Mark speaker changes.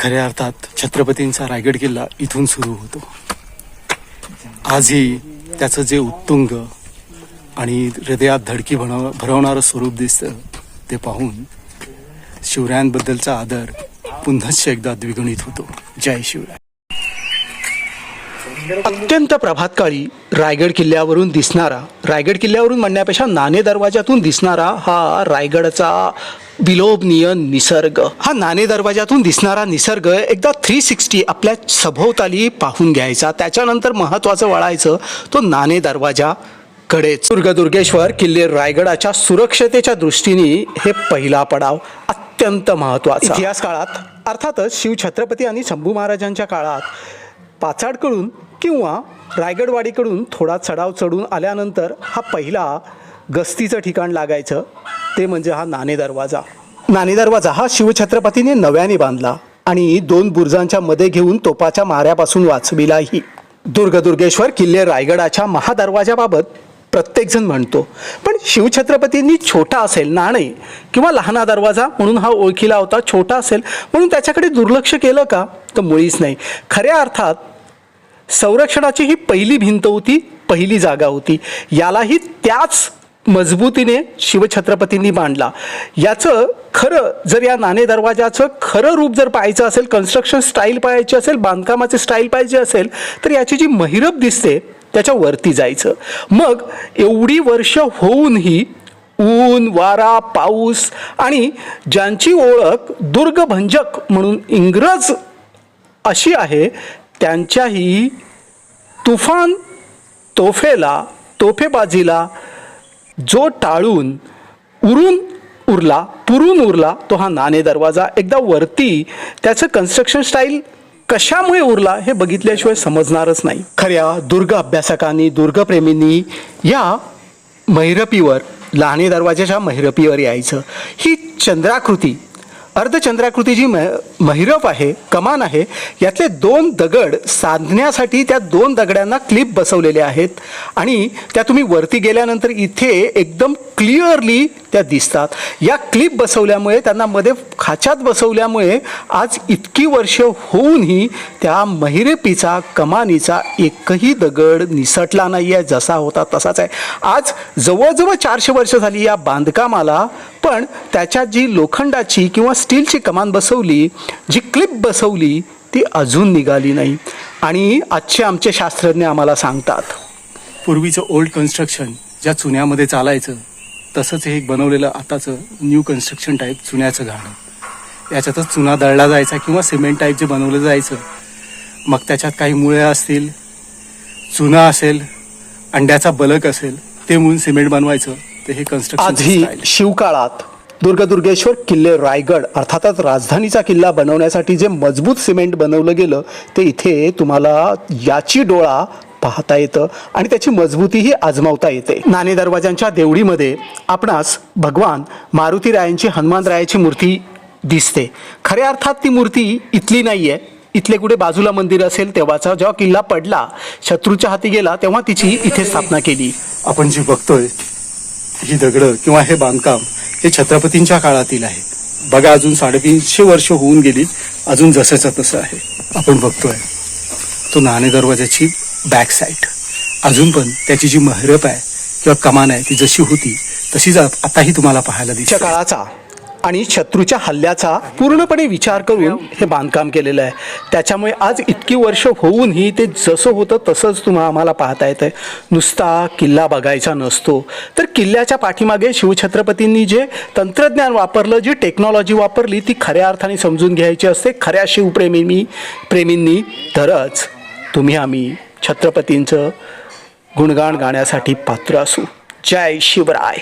Speaker 1: खऱ्या अर्थात छत्रपतींचा रायगड किल्ला इथून सुरू होतो. आजही त्याचं जे उत्तुंग आणि हृदयात धडकी भरव भरवणारं स्वरूप दिसतं ते पाहून शिवरायांबद्दलचा आदर पुन्हाच एकदा द्विगुणित होतो. जय शिवराय.
Speaker 2: अत्यंत प्रभातकाळी रायगड किल्ल्यावरून दिसणारा रायगड किल्ल्यावरून म्हणण्यापेक्षा नाणे दरवाजातून दिसणारा हा रायगडचा विलोभनीय निसर्ग. हा नाणे दरवाजातून दिसणारा निसर्ग एकदा थ्री सिक्स्टी आपल्या सभोवताली पाहून घ्यायचा. त्याच्यानंतर महत्त्वाचं वळायचं तो नाणे दरवाजा कडेच दुर्गदुर्गेश्वर किल्ले रायगडाच्या सुरक्षतेच्या दृष्टीने हे पहिला पडाव अत्यंत महत्त्वाचा. इतिहास काळात अर्थातच शिव छत्रपती आणि शंभू महाराजांच्या काळात पाचाडकडून किंवा रायगडवाडीकडून थोडा चढाव चढून आल्यानंतर हा पहिला गस्तीचं ठिकाण लागायचं. ते म्हणजे हा नाणे दरवाजा. नाणे दरवाजा हा शिवछत्रपतीने नव्याने बांधला आणि दोन बुर्जांच्या मध्ये घेऊन तोपाच्या माऱ्यापासून वाचविलाही दुर्गदुर्गेश्वर किल्ले रायगडाच्या महादरवाजाबाबत प्रत्येकजण म्हणतो. पण शिवछत्रपतींनी छोटा असेल नाणे किंवा लहाना दरवाजा म्हणून हा ओळखीला होता छोटा असेल म्हणून त्याच्याकडे दुर्लक्ष केलं का? तर मुळीच नाही. खऱ्या अर्थात संरक्षणाची ही पहिली भिंत होती पहिली जागा होती. यालाही त्याच मजबूतीने शिवछत्रपतींनी मांडला याचं खरं जर या नाणे दरवाजाचं खरं रूप जर पाहायचं असेल कन्स्ट्रक्शन स्टाईल पाहायची असेल बांधकामाचे स्टाईल पाहिजे असेल तर याची जी महिरप दिसते त्याच्या वरती जायचं. मग एवढी वर्ष होऊनही ऊन वारा पाऊस आणि ज्यांची ओळख दुर्गभंजक म्हणून इंग्रज अशी आहे त्यांच्याही तुफान तोफेला तोफेबाजीला जो टाळून उरून उरला पुरून उरला तो हा नाणे दरवाजा. एकदा वरती त्याचं कन्स्ट्रक्शन स्टाईल कशामुळे उरला हे बघितल्याशिवाय समजणारच नाही. खऱ्या दुर्ग अभ्यासकांनी दुर्गप्रेमींनी या महिरपीवर लहाने दरवाजाच्या महिरपीवर यायचं. ही चंद्राकृती अर्धचंद्राकृती जी म महिरप आहे कमान आहे यातले दोन दगड साधण्यासाठी त्या दोन दगडांना क्लिप बसवलेले आहेत आणि त्या तुम्ही वरती गेल्यानंतर इथे एकदम क्लिअरली त्या दिसतात. या क्लिप बसवल्यामुळे त्यांना मध्ये खाच्यात बसवल्यामुळे आज इतकी वर्ष होऊनही त्या महिरेपीचा कमानीचा एकही दगड निसटला नाही आहे जसा होता तसाच आहे. आज जवळजवळ चारशे वर्ष झाली या बांधकामाला पण त्याच्यात जी लोखंडाची किंवा स्टीलची कमान बसवली जी क्लिप बसवली ती अजून निघाली नाही. आणि आजचे आमचे शास्त्रज्ञ आम्हाला सांगतात
Speaker 1: पूर्वीचं ओल्ड कन्स्ट्रक्शन ज्या चुन्यामध्ये चालायचं तसंच हे एक बनवलेलं आताचं न्यू कन्स्ट्रक्शन टाईप चुन्याचं घाणं याच्यातच चुना दळला जायचा किंवा सिमेंट टाईप जे बनवलं जायचं. मग त्याच्यात काही मुळे असतील चुना असेल अंड्याचा बलक असेल ते म्हणून सिमेंट बनवायचं. ते हे कन्स्ट्रक्शन
Speaker 2: आजही शिवकाळात दुर्गदुर्गेश्वर किल्ले रायगड अर्थातच राजधानीचा किल्ला बनवण्यासाठी जे मजबूत सिमेंट बनवलं गेलं ते इथे तुम्हाला याची डोळा पाहता येतं आणि त्याची मजबूतीही आजमावता येते. नाणे दरवाजांच्या देवडीमध्ये आपणास भगवान मारुती रायांची हनुमान रायाची मूर्ती दिसते. खऱ्या अर्थात ती मूर्ती इथली नाही आहे इथले कुठे बाजूला मंदिर असेल तेव्हाचा जेव्हा किल्ला पडला शत्रूच्या हाती गेला तेव्हा तिची इथे स्थापना केली.
Speaker 1: आपण जी बघतोय ही दगडं किंवा हे बांधकाम हे छत्रपतींच्या काळातील आहे. बघा अजून साडेतीनशे वर्ष होऊन गेली अजून जसंच्या तसं आहे. आपण बघतोय तो नाणे दरवाजाची बॅक साईड अजून पण त्याची जी महरप आहे किंवा कमान आहे ती जशी होती तशीच आताही तुम्हाला पाहायला
Speaker 2: च्या
Speaker 1: दिसते
Speaker 2: काळाचा आणि शत्रूच्या हल्ल्याचा पूर्णपणे विचार करून हे बांधकाम केलेलं आहे. त्याच्यामुळे आज इतकी वर्ष होऊनही ते जसं होतं तसंच तुम्हा आम्हाला पाहता येतं नुसता किल्ला बघायचा नसतो. तर किल्ल्याच्या पाठीमागे शिवछत्रपतींनी जे तंत्रज्ञान वापरलं जी टेक्नॉलॉजी वापरली ती खऱ्या अर्थाने समजून घ्यायची असते. खऱ्या शिवप्रेमींनी प्रेमींनी तरच तुम्ही आम्ही छत्रपतींचं गुणगान गाण्यासाठी पात्र असू. जय शिवराय.